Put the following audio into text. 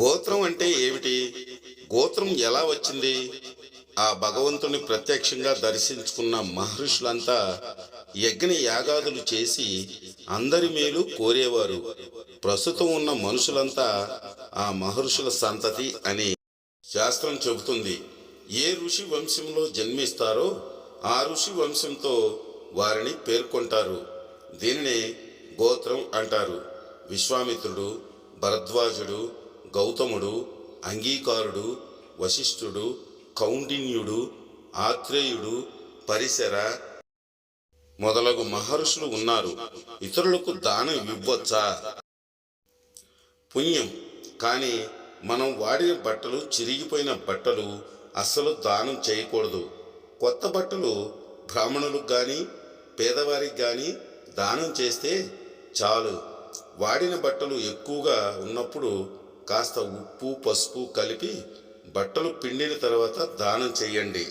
గోత్రం అంటే ఏమిటి? గోత్రం ఎలా వచ్చింది? ఆ భగవంతుని ప్రత్యక్షంగా దర్శించుకున్న మహర్షులంతా యజ్ఞ యాగాదులు చేసి అందరి మేలు కోరేవారు. ప్రస్తుతం ఉన్న మనుషులంతా ఆ మహర్షుల సంతతి అని శాస్త్రం చెబుతుంది. ఏ ఋషి వంశంలో జన్మిస్తారో ఆ ఋషి వంశంతో వారిని పేర్కొంటారు. దీనినే గోత్రం అంటారు. విశ్వామిత్రుడు భరద్వాజుడు గౌతముడు అంగీకారుడు వశిష్ఠుడు కౌండిన్యుడు ఆత్రేయుడు పరిసర మొదలగు మహర్షులు ఉన్నారు. ఇతరులకు దానం ఇవ్వచ్చా? పుణ్యం. కానీ మనం వాడిన బట్టలు చిరిగిపోయిన బట్టలు అస్సలు దానం చేయకూడదు. కొత్త బట్టలు బ్రాహ్మణులకు కానీ పేదవారికి కానీ దానం చేస్తే చాలు. వాడిన బట్టలు ఎక్కువగా ఉన్నప్పుడు కాస్త ఉప్పు పసుపు కలిపి బట్టలు పిండిన తర్వాత దానం చేయండి.